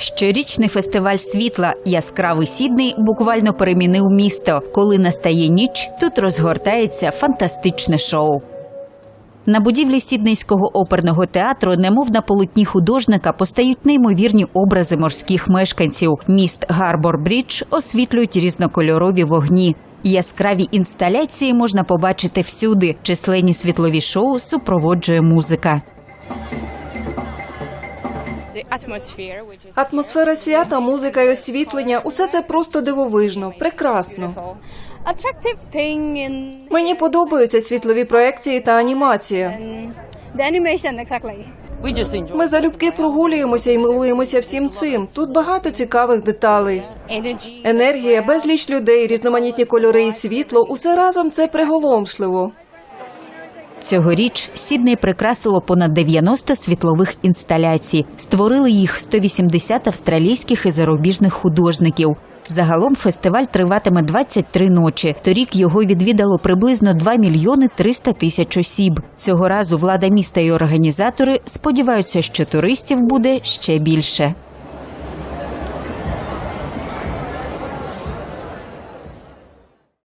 Щорічний фестиваль світла Яскравий Сідний буквально перемінив місто. Коли настає ніч, тут розгортається фантастичне шоу. На будівлі Сіднейського оперного театру, немов на полотні художника, постають неймовірні образи морських мешканців. Міст Гарбор Брідж освітлюють різнокольорові вогні. Яскраві інсталяції можна побачити всюди. Численні світлові шоу супроводжує музика. Атмосфера свята, музика і освітлення усе це просто дивовижно, прекрасно. Мені подобаються світлові проекції та анімація. Ми залюбки прогулюємося і милуємося всім цим. Тут багато цікавих деталей. Енергія, безліч людей, різноманітні кольори і світло усе разом це приголомшливо. Цьогоріч Сідней прикрасило понад 90 світлових інсталяцій. Створили їх 180 австралійських і зарубіжних художників. Загалом фестиваль триватиме 23 ночі. Торік його відвідало приблизно 2 мільйони 300 тисяч осіб. Цього разу влада міста і організатори сподіваються, що туристів буде ще більше.